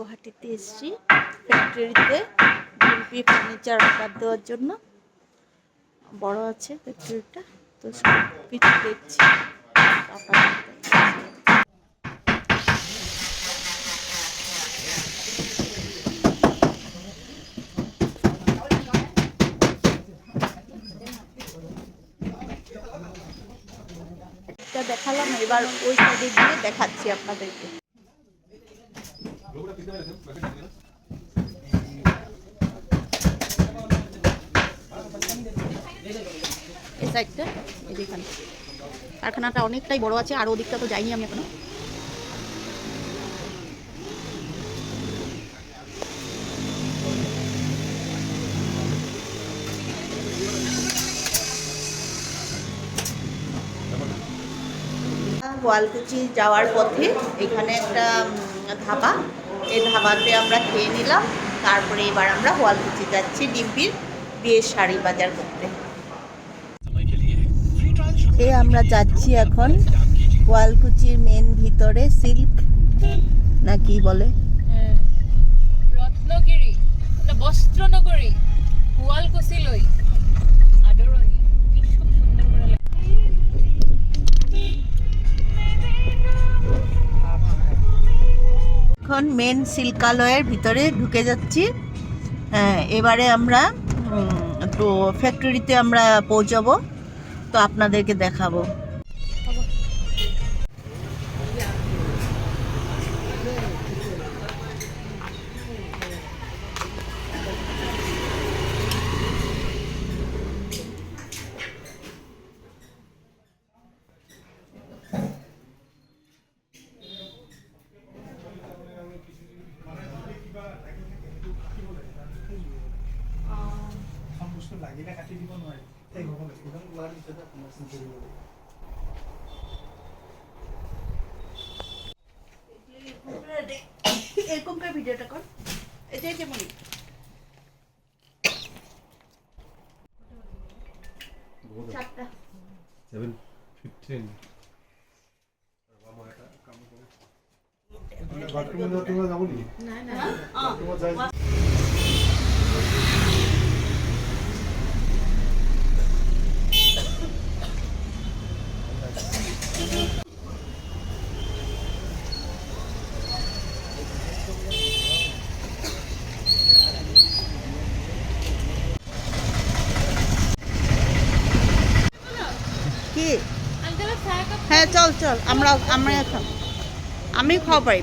গুয়াহাটিতে এসেছি ফ্যাক্টরিতে Dimpy furniture order দেওয়ার জন্য। বড় আছে ফ্যাক্টরিটা তো সব কিছু দেখছি। দেখালাম, এবার ওই সাইডে গিয়ে দেখাচ্ছি আপনাদেরকে। এই সাইডটা এই যেখানে। কারখানাটা অনেকটাই বড় আছে আর ওদিকটা তো যাইনি আমি এখনও। গোয়ালকুচি যাওয়ার পথে এখানে একটা ধাবা। এই ধাবাতে আমরা খেয়ে নিলাম। তারপরে এবার আমরা গোয়ালকুচি যাচ্ছি ডিম্পির বিয়ের শাড়ি বাজার করতে। এ আমরা যাচ্ছি এখন গোয়ালকুচির মেন ভিতরে সিল্ক না কি বলে? হ্যাঁ। রত্নগিরি বস্ত্রনগরী। এখন মেন সিল্কালয়ের ভিতরে ঢুকে যাচ্ছি। এবারে আমরা তো ফ্যাক্টরিতে আমরা পৌঁছাবো। তো আপনাদেরকে দেখাবো এখন বস্তু লাগিলে কাটি দিব নোৱাৰি। শেষ হ'ব একদম ওলোৱাৰ পিছতে আপোনাৰ চিন কৰিব লাগিব। এরকমকার ভিডিওটা কর এটাই কেমন চারটা সেভেন ফিফটিন তোমাৰ যাব নেকি? বাথৰুমত কি? হ্যাঁ চল চল আমরা আমরা আমি খাওয়া পারি।